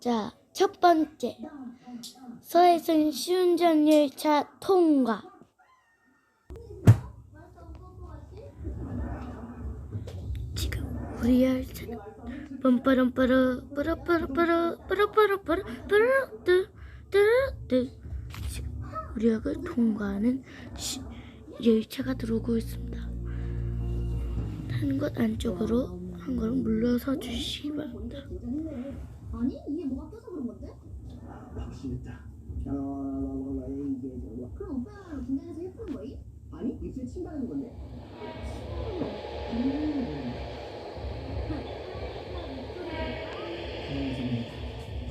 자, 첫 번째. 서해선 시운전 열차 통과. 지금 우리 열차는 뻔빠람빠라 빠라빠라빠라 빠라빠라빠라 빠라뜨 뜨르뜨 지금 우리 역을 통과하는 시, 열차가 들어오고 있습니다. 타는 것 안쪽으로 한 걸음 물러서 주시기 바랍니다. 아니 이게 뭐가 떠서 그런 건데? 아, 이게 뭐야? 그럼 오빠랑 긴장해서 예쁜 거이? 아니 입술 침바르는 건데.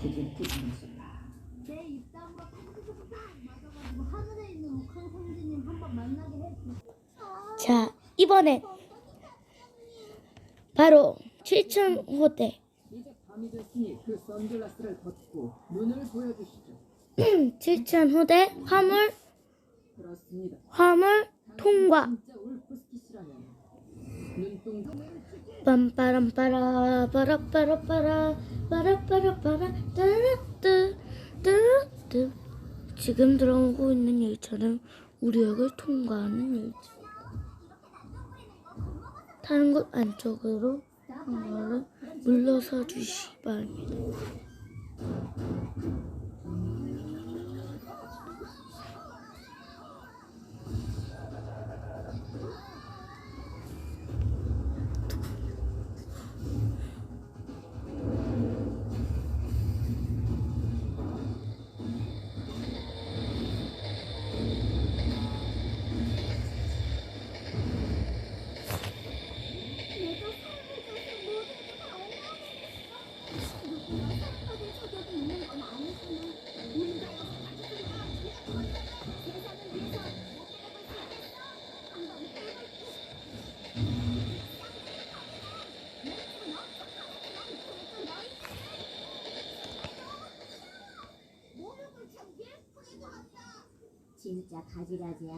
그게 끝이었어. 내 입담으로 탁탁탁탁 맞아가지고 하늘에 있는 욱한 성진님 한번 만나게 했어. 자, 이번엔 바로 7층호대 이제 밤이 됐으니 그 선글라스를 벗고 눈을 보여주시죠. 7층호대 화물 그렇습니다. 화물 통과 진짜 울프스키시라면 눈동자 빰빠람빠라 빠라빠라빠라 빠라빠라빠라 따르뜨 따르뜨 지금 들어오고 있는 열차는 우리 역을 통과하는 열차 타는 곳 안쪽으로 한 걸음 물러서 주시기 바랍니다. 진짜 가지가지야.